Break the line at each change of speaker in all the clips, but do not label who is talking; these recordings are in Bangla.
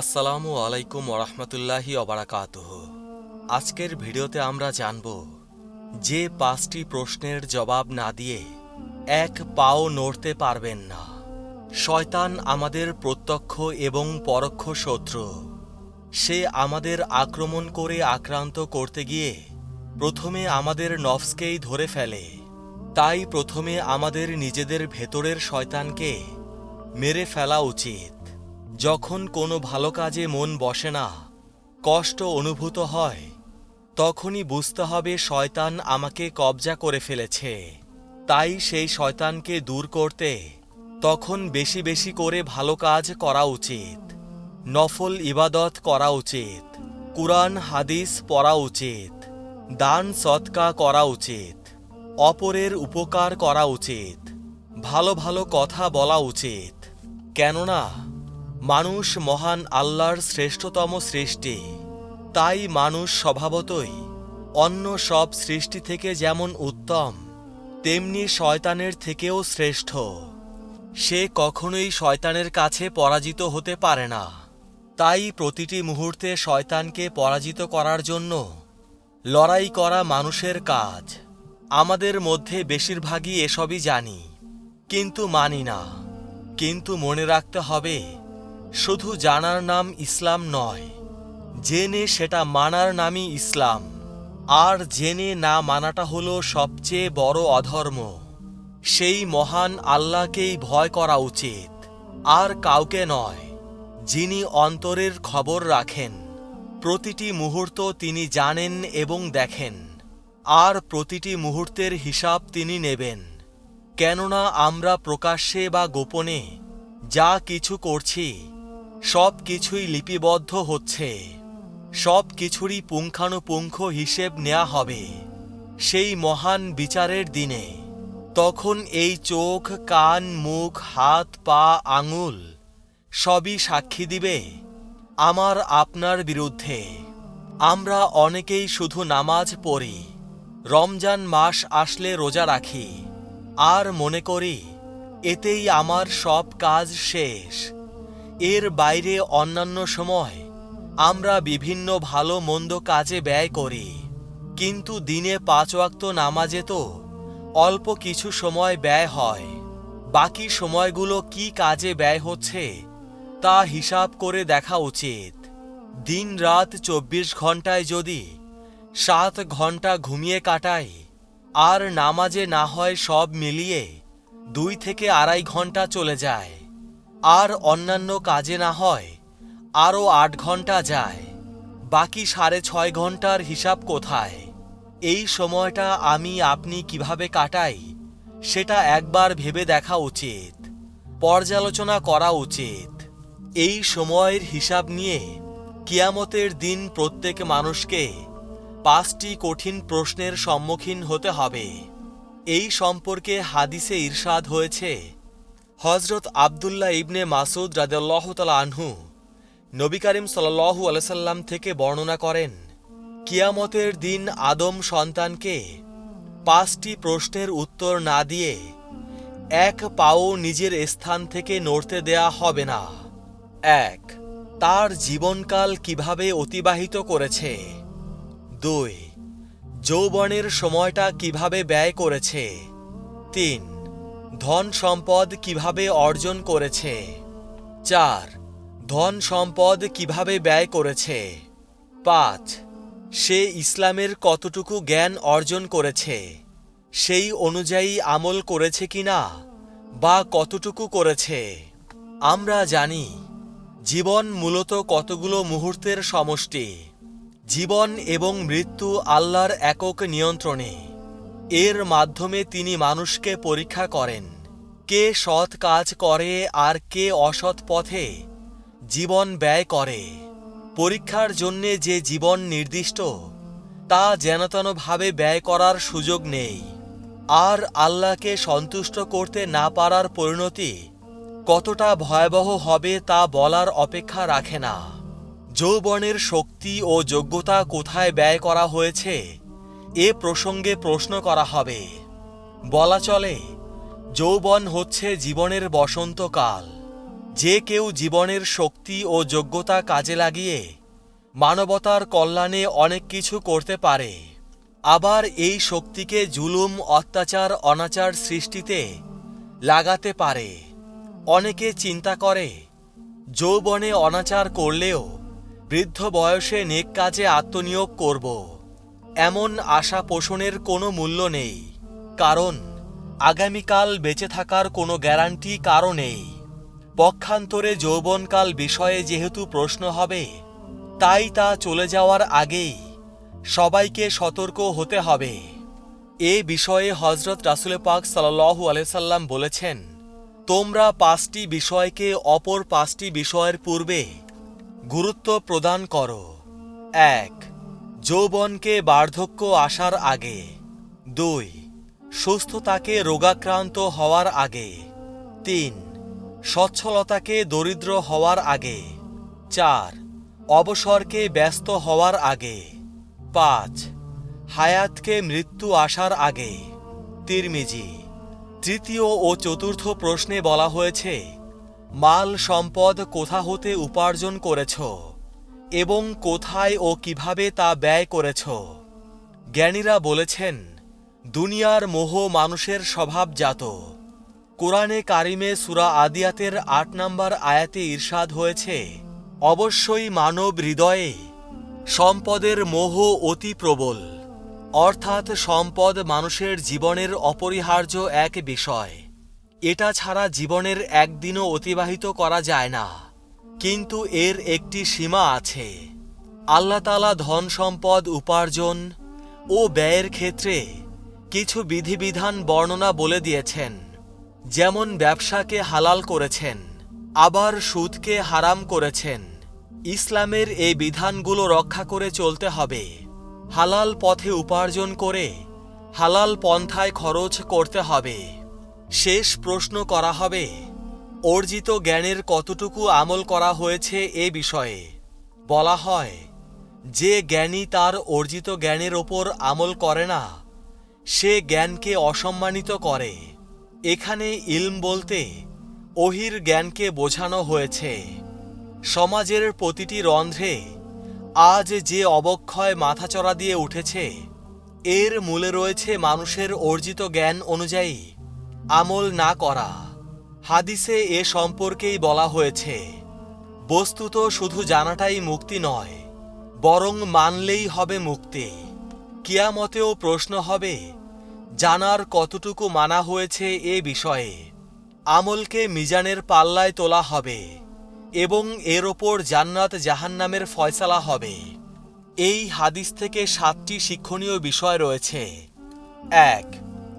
আসসালামু আলাইকুম ওরহমতুল্লাহি অবরাকাতুহ আজকের ভিডিওতে আমরা জানব যে পাঁচটি প্রশ্নের জবাব না দিয়ে এক পাও নড়তে পারবেন না। শয়তান আমাদের প্রত্যক্ষ এবং পরোক্ষ শত্রু। সে আমাদের আক্রমণ করে আক্রান্ত করতে গিয়ে প্রথমে আমাদের নফসকেই ধরে ফেলে। তাই প্রথমে আমাদের নিজেদের ভেতরের শয়তানকে মেরে ফেলা উচিত। যখন কোনো ভালো কাজে মন বসে না, কষ্ট অনুভূত হয়, তখনই বুঝতে হবে শয়তান আমাকে কবজা করে ফেলেছে। তাই সেই শয়তানকে দূর করতে তখন বেশি বেশি করে ভালো কাজ করা উচিত। নফল ইবাদত করা উচিত। কুরআন, হাদিস পড়া উচিত। দান সৎকা করা উচিত। অপরের উপকার করা উচিত। ভালো ভালো কথা বলা উচিত। কেননা মানুষ মহান আল্লাহর শ্রেষ্ঠতম সৃষ্টি। তাই মানুষ স্বভাবতই অন্য সব সৃষ্টি থেকে যেমন উত্তম, তেমনি শয়তানের থেকেও শ্রেষ্ঠ। সে কখনোই শয়তানের কাছে পরাজিত হতে পারে না। তাই প্রতিটি মুহূর্তে শয়তানকে পরাজিত করার জন্য লড়াই করা মানুষের কাজ। আমাদের মধ্যে বেশিরভাগই এসবই জানি, কিন্তু মানি না। কিন্তু মনে রাখতে হবে শুধু জানার নাম ইসলাম নয়, জেনে সেটা মানার নামই ইসলাম। আর জেনে না মানাটা হলো সবচেয়ে বড় অধর্ম। সেই মহান আল্লাহকেই ভয় করা উচিত, আর কাউকে নয়, যিনি অন্তরের খবর রাখেন। প্রতিটি মুহূর্ত তিনি জানেন এবং দেখেন, আর প্রতিটি মুহূর্তের হিসাব তিনি নেবেন। কেননা আমরা প্রকাশ্যে বা গোপনে যা কিছু করছি সব কিছুই লিপিবদ্ধ হচ্ছে। সব কিছুরই পুঙ্খানুপুঙ্খ হিসেব নেওয়া হবে। সেই মহান বিচারের দিনে, তখন এই চোখ, কান, মুখ, হাত, পা, আঙুল সবই সাক্ষী দিবে আমার আপনার বিরুদ্ধে। আমরা অনেকেই শুধু নামাজ পড়ি, রমজান মাস আসলে রোজা রাখি, আর মনে করি, এতেই আমার সব কাজ শেষ। এর বাইরে অন্যান্য সময় আমরা বিভিন্ন ভালো মন্দ কাজে ব্যয় করি। কিন্তু দিনে পাঁচ ওয়াক্ত নামাজে তো অল্প কিছু সময় ব্যয় হয়। বাকি সময়গুলো কি কাজে ব্যয় হচ্ছে তা হিসাব করে দেখা উচিত। দিন রাত চব্বিশ ঘন্টায় যদি সাত ঘণ্টা ঘুমিয়ে কাটাই, আর নামাজে না হয় সব মিলিয়ে দুই থেকে আড়াই ঘণ্টা চলে যায়। আর অন্যান্য কাজে না হয়, আরও আট ঘণ্টা যায়, বাকি সাড়ে ছয় ঘণ্টার হিসাব কোথায়? এই সময়টা আমি আপনি কীভাবে কাটাই, সেটা একবার ভেবে দেখা উচিত, পর্যালোচনা করা উচিত। এই সময়ের হিসাব নিয়ে কিয়ামতের দিন প্রত্যেক মানুষকে পাঁচটি কঠিন প্রশ্নের সম্মুখীন হতে হবে। এই সম্পর্কে হাদিসে ইরশাদ হয়েছে হজরত আবদুল্লাহ ইবনে মাসুদ রাদেল্লাহ তালা আনহু নবী করিম সাল্লাহু আলসাল্লাম থেকে বর্ণনা করেন, কিয়ামতের দিন আদম সন্তানকে পাঁচটি প্রশ্নের উত্তর না দিয়ে এক পাও নিজের স্থান থেকে নড়তে দেয়া হবে না। এক, তার জীবনকাল কীভাবে অতিবাহিত করেছে? দুই, যৌবনের সময়টা কীভাবে ব্যয় করেছে? তিন ধন সম্পদ কীভাবে অর্জন করেছে? চার, ধন সম্পদ কীভাবে ব্যয় করেছে? পাঁচ, সে ইসলামের কতটুকু জ্ঞান অর্জন করেছে? সেই অনুযায়ী আমল করেছে কিনা বা কতটুকু করেছে? আমরা জানি, জীবন মূলত কতগুলো মুহূর্তের সমষ্টি। জীবন এবং মৃত্যু আল্লাহর একক নিয়ন্ত্রণে। এর মাধ্যমে তিনি মানুষকে পরীক্ষা করেন, কে সৎ কাজ করে আর কে অসৎ পথে জীবন ব্যয় করে। পরীক্ষার জন্যে যে জীবন নির্দিষ্ট, তা যেনতেনভাবে ব্যয় করার সুযোগ নেই। আর আল্লাহকে সন্তুষ্ট করতে না পারার পরিণতি কতটা ভয়াবহ হবে তা বলার অপেক্ষা রাখে না। যৌবনের শক্তি ও যোগ্যতা কোথায় ব্যয় করা হয়েছে এ প্রসঙ্গে প্রশ্ন করা হবে। বলা চলে, যৌবন হচ্ছে জীবনের বসন্তকাল যে কেউ জীবনের শক্তি ও যোগ্যতা কাজে লাগিয়ে মানবতার কল্যাণে অনেক কিছু করতে পারে। আবার এই শক্তিকে জুলুম, অত্যাচার, অনাচার সৃষ্টিতে লাগাতে পারে। অনেকে চিন্তা করে, যৌবনে অনাচার করলেও বৃদ্ধ বয়সে নেক কাজে আত্মনিয়োগ করব। এমন আশা পোষণের কোনো মূল্য নেই, কারণ আগামীকাল বেঁচে থাকার কোনো গ্যারান্টি কারও নেই। পক্ষান্তরে যৌবনকাল বিষয়ে যেহেতু প্রশ্ন হবে, তাই তা চলে যাওয়ার আগেই সবাইকে সতর্ক হতে হবে। এ বিষয়ে হজরত রাসুল পাক সাল্লাহু আলাইসাল্লাম বলেছেন, তোমরা পাঁচটি বিষয়কে অপর পাঁচটি বিষয়ের পূর্বে গুরুত্ব প্রদান করো। এক যৌবনকে বার্ধক্য আসার আগে। দুই, সুস্থতাকে রোগাক্রান্ত হওয়ার আগে। তিন, সচ্ছলতাকে দরিদ্র হওয়ার আগে। চার, অবসরকে ব্যস্ত হওয়ার আগে। পাঁচ, হায়াতকে মৃত্যু আসার আগে। তিরমিজি, তৃতীয় ও চতুর্থ প্রশ্নে বলা হয়েছে, মাল সম্পদ কোথা হতে উপার্জন করেছ? এবং কোথায় ও কীভাবে তা ব্যয় করেছ? জ্ঞানীরা বলেছেন, দুনিয়ার মোহ মানুষের স্বভাবজাত। কোরআনে কারিমে সুরা আদিয়াতের আট নম্বর আয়াতে ঈর্ষাদ হয়েছে, অবশ্যই মানব হৃদয়ে সম্পদের মোহ অতি প্রবল। অর্থাৎ সম্পদ মানুষের জীবনের অপরিহার্য এক বিষয়। এটা ছাড়া জীবনের একদিনও অতিবাহিত করা যায় না। কিন্তু এর একটি সীমা আছে। আল্লাতালা ধন সম্পদ, উপার্জন ও ব্যয়ের ক্ষেত্রে কিছু বিধিবিধান বর্ণনা বলে দিয়েছেন। যেমন ব্যবসাকে হালাল করেছেন, আবার সুদকে হারাম করেছেন। ইসলামের এই বিধানগুলো রক্ষা করে চলতে হবে। হালাল পথে উপার্জন করে হালাল পন্থায় খরচ করতে হবে। শেষ প্রশ্ন করা হবে অর্জিত জ্ঞানের কতটুকু আমল করা হয়েছে এ বিষয়ে। বলা হয়, যে জ্ঞানী তার অর্জিত জ্ঞানের ওপর আমল করে না, সে জ্ঞানকে অসম্মানিত করে। এখানে ইলম বলতে অহির জ্ঞানকে বোঝানো হয়েছে। সমাজের প্রতিটি রন্ধ্রে আজ যে অবক্ষয় মাথাচড়া দিয়ে উঠেছে, এর মূলে রয়েছে মানুষের অর্জিত জ্ঞান অনুযায়ী আমল না করা। হাদিসে এ সম্পর্কেই বলা হয়েছে, বস্তুত শুধু জানাটাই মুক্তি নয়, বরং মানলেই হবে মুক্তি। কিয়ামতেও প্রশ্ন হবে, জানার কতটুকু মানা হয়েছে এ বিষয়ে। আমলকে মিজানের পাল্লায় তোলা হবে, এবং এর ওপর জান্নাত জাহান্নামের ফয়সালা হবে। এই হাদিস থেকে সাতটি শিক্ষণীয় বিষয় রয়েছে। এক,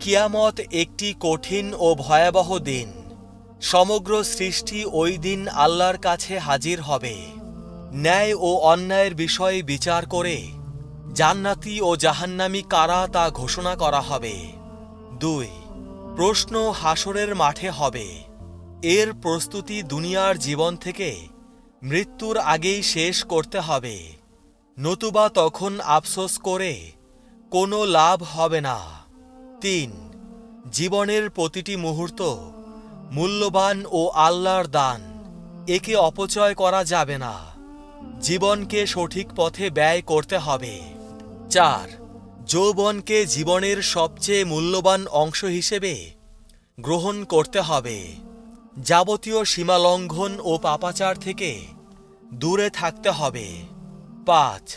কিয়ামত একটি কঠিন ও ভয়াবহ দিন। সমগ্র সৃষ্টি ওই দিন আল্লাহর কাছে হাজির হবে। ন্যায় ও অন্যায়ের বিষয়ে বিচার করে জান্নাতি ও জাহান্নামি কারা তা ঘোষণা করা হবে। দুই, প্রশ্ন হাসরের মাঠে হবে। এর প্রস্তুতি দুনিয়ার জীবন থেকে মৃত্যুর আগেই শেষ করতে হবে। নতুবা তখন আফসোস করে কোনো লাভ হবে না। তিন, জীবনের প্রতিটি মুহূর্ত মূল্যবান ও আল্লাহর দান। একে অপচয় করা যাবে না। জীবনকে সঠিক পথে ব্যয় করতে হবে। চার, যৌবনকে জীবনের সবচেয়ে মূল্যবান অংশ হিসেবে গ্রহণ করতে হবে। যাবতীয় সীমালঙ্ঘন ও পাপাচার থেকে দূরে থাকতে হবে। পাঁচ,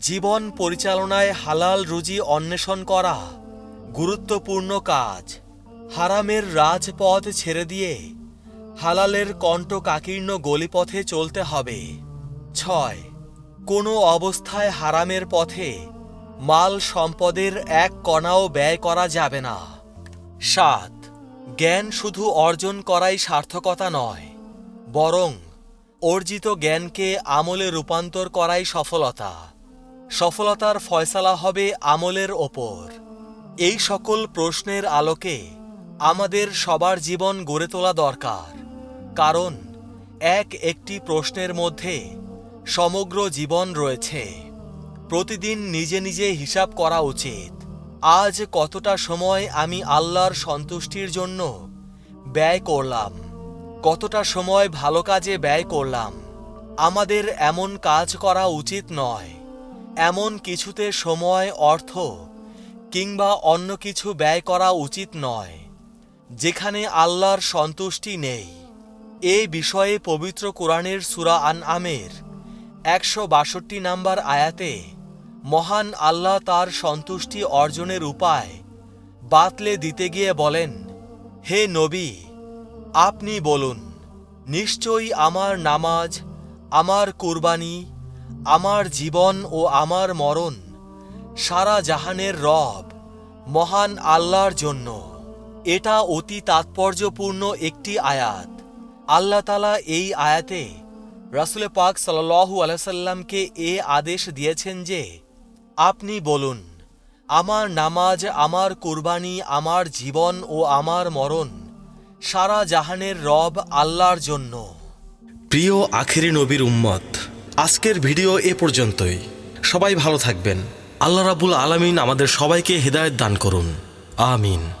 জীবন পরিচালনায় হালাল রুজি অন্বেষণ করা গুরুত্বপূর্ণ কাজ। হারামের রাজপথ ছেড়ে দিয়ে হালালের কণ্ঠকাকীর্ণ গলিপথে চলতে হবে। ছয়, কোনো অবস্থায় হারামের পথে মাল সম্পদের এক কণাও ব্যয় করা যাবে না। সাত, জ্ঞান শুধু অর্জন করাই সার্থকতা নয়, বরং অর্জিত জ্ঞানকে আমলে রূপান্তর করাই সফলতা। সফলতার ফয়সালা হবে আমলের ওপর। এই সকল প্রশ্নের আলোকে আমাদের সবার জীবন গড়ে তোলা দরকার। কারণ, এক একটি প্রশ্নের মধ্যে সমগ্র জীবন রয়েছে। প্রতিদিন নিজে নিজে হিসাব করা উচিত। আজ কতটা সময় আমি আল্লাহর সন্তুষ্টির জন্য ব্যয় করলাম? কতটা সময় ভালো কাজে ব্যয় করলাম? আমাদের এমন কাজ করা উচিত নয়। এমন কিছুতে সময়, অর্থ কিংবা অন্য কিছু ব্যয় করা উচিত নয়। যেখানে আল্লাহর সন্তুষ্টি নেই। এ বিষয়ে পবিত্র কোরআনের সুরা আন আমের একশো বাষট্টি নাম্বার আয়াতে মহান আল্লাহ তার সন্তুষ্টি অর্জনের উপায় বাতলে দিতে গিয়ে বলেন, হে নবী, আপনি বলুন, নিশ্চয়ই আমার নামাজ, আমার কুরবানি, আমার জীবন ও আমার মরণ সারা জাহানের রব মহান আল্লাহর জন্য। এটা অতি তাৎপর্যপূর্ণ একটি আয়াত। আল্লাহ তালা এই আয়াতে রাসুলে পাক সাল্লাহু আলাইসাল্লামকে এ আদেশ দিয়েছেন যে, আপনি বলুন, আমার নামাজ, আমার কুরবানি, আমার জীবন ও আমার মরণ সারা জাহানের রব আল্লাহর জন্য।
প্রিয় আখেরি নবীর উম্মত, আজকের ভিডিও এ পর্যন্তই। সবাই ভালো থাকবেন। আল্লাহ রাবুল আলামিন আমাদের সবাইকে হেদায়েত দান করুন। আমিন।